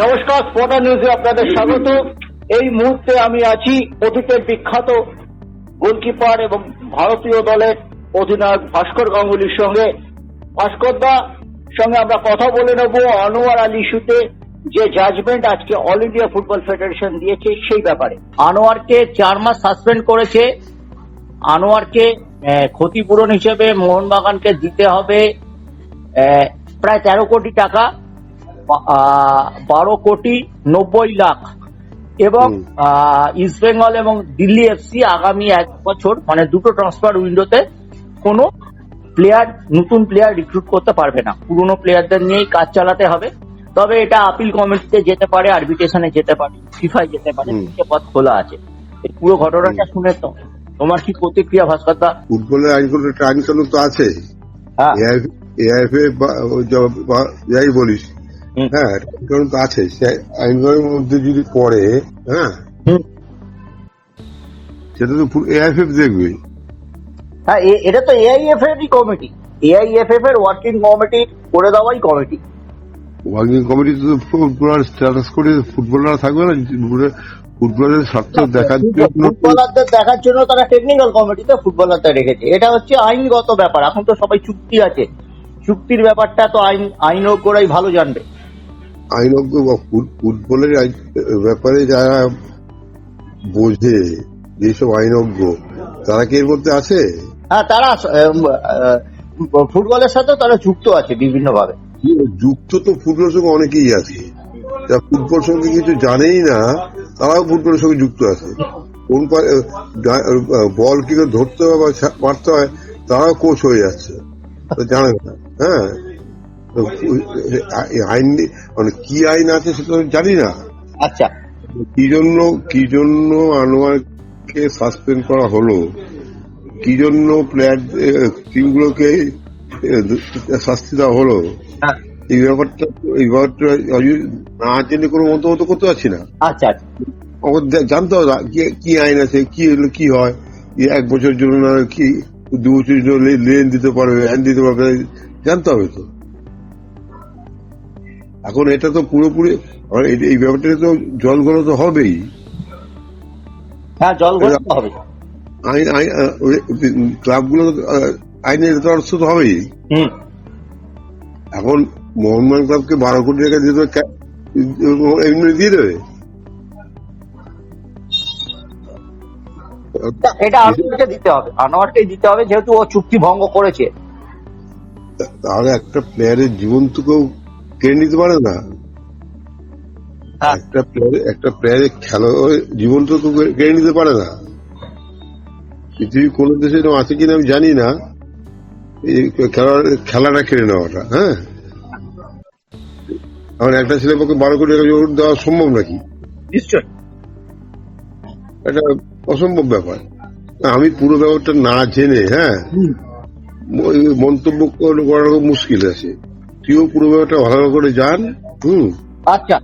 নমস্কার স্পটার নিউজে আপনাদের স্বাগত। এই মুহূর্তে আমি আছি অতীতের বিখ্যাত গোলকিপার এবং ভারতীয় দলের অধিনায়ক ভাস্কর গাঙ্গুলির সঙ্গে। ভাস্কর দা, সঙ্গে আমরা কথা বলে নেব আনোয়ার আলী ইস্যুতে যে জাজমেন্ট আজকে অল ইন্ডিয়া ফুটবল ফেডারেশন দিয়েছে সেই ব্যাপারে। আনোয়ারকে চার মাস সাসপেন্ড করেছে। আনোয়ারকে ক্ষতিপূরণ হিসেবে মোহনবাগানকে দিতে হবে প্রায় তেরো কোটি টাকা। বারো কোটি নব্বই লাখ। এবং ইস্ট বেঙ্গল এবং দিল্লি এফসি আগামী এক বছর মানে দুটো ট্রান্সফার উইন্ডোতে কোনো প্লেয়ার নতুন প্লেয়ার রিক্রুট করতে পারবে না। পুরনো প্লেয়ারদের নিয়েই কাজ চালাতে হবে। তবে এটা আপিল কমিটিতে যেতে পারে আরবিট্রেশনে যেতে পারে ফিফায় যেতে পারে। পথ খোলা আছে। এই পুরো ঘটনাটা শুনে তো তোমার কি প্রতিক্রিয়া ভাস্কর দা? ফুটবলের আইনগুলো একটা আইন কানুন তো আছে। হ্যাঁ। এআইএফএ যাই বলিস। হ্যাঁ তো আছে সে মধ্যে যদি পড়ে হ্যাঁ? সেটা তো এআইএফএফ দেখবে। হ্যাঁ এটা তো এআইএফ এরই কমিটি এআইএফএফ এর ওয়ার্কিং কমিটি করে দেওয়াই কমিটি ওয়ার্কিং কমিটি তো স্ট্যাটাস করে থাকবে না ফুটবলের স্বার্থ দেখার জন্য ফুটবলারদের দেখার জন্য তারা টেকনিক্যাল কমিটিতে ফুটবলারদের রেখেছে। এটা হচ্ছে আইনগত ব্যাপার এখন তো সবাই চুক্তি আছে। চুক্তির ব্যাপারটা তো আইন আইনজ্ঞরাই ভালো জানবে। আইনজ্ঞ বা ফুটবলের ব্যাপারে যারা বোঝে যেসব আইনজ্ঞ তারা কি এর মধ্যে আছে? হ্যাঁ তারা ফুটবলের সাথে তারা যুক্ত আছে বিভিন্ন ভাবে যুক্ত তো ফুটবলের সঙ্গে অনেকেই আছে। যারা ফুটবল সঙ্গে কিছু জানেই না তারাও ফুটবলের সঙ্গে যুক্ত আছে। কোন বল কি করে ধরতে হয় বা মারতে হয় তারাও কোচ হয়ে যাচ্ছে। জানে না। হ্যাঁ? আইন মানে কি আইন আছে সেটা তো জানি না। আচ্ছা। কি জন্য কি জন্য আনোয়ারকে সাসপেন্ড করা হলো? কি জন্য প্লেয়ার টিমগুলোকে শাস্তি দেওয়া হলো? হ্যাঁ। এই ব্যাপারটা এই ব্যাপারটা না জেনে কোনো মন্তব্য তো করতে পারছি না। আচ্ছা আচ্ছা। জানতে হবে না, কি- কি আইন আছে কি হলো কি হয়? এক বছরের জন্য কি দু বছরের জন্য লেন দিতে পারবে হ্যান দিতে পারবে জানতে হবে তো। এখন এটা তো পুরোপুরি এই- ব্যাপারটা তো জল গলো তো হবেই। হ্যাঁ জল হবে। আইন আইন ক্লাবগুলো আইনের দ্বারস্থ তো হবেই। হুম। এখন মোহনবাগান ক্লাবকে বারো কোটি টাকা দিতে এমনি দিয়ে দেবে। এটা আনোয়ারকে দিতে হবে। আনোয়ারকেই দিতে হবে যেহেতু ও চুক্তি ভঙ্গ করেছে। তাহলে একটা প্লেয়ারের জীবন তো কেউ কেড়ে নিতে পারে না? হ্যাঁ। একটা প্লেয়ার একটা প্লেয়ারের খেলা জীবন তো কেড়ে নিতে পারে না। পৃথিবীর কোন দেশে এরকম আছে কিনা আমি জানি না। এই খেলাটা কেড়ে নেওয়াটা হ্যাঁ? এখন একটা ছেলে পক্ষে বারো কোটি টাকা জোর দেওয়া সম্ভব নাকি? নিশ্চয় এটা অসম্ভব ব্যাপার। আমি পুরো ব্যাপারটা না জেনে হ্যাঁ? মন্তব্য করা মুশকিল আছে। তুইও পুরো ব্যাপারটা ভালো করে জান হুম। আচ্ছা।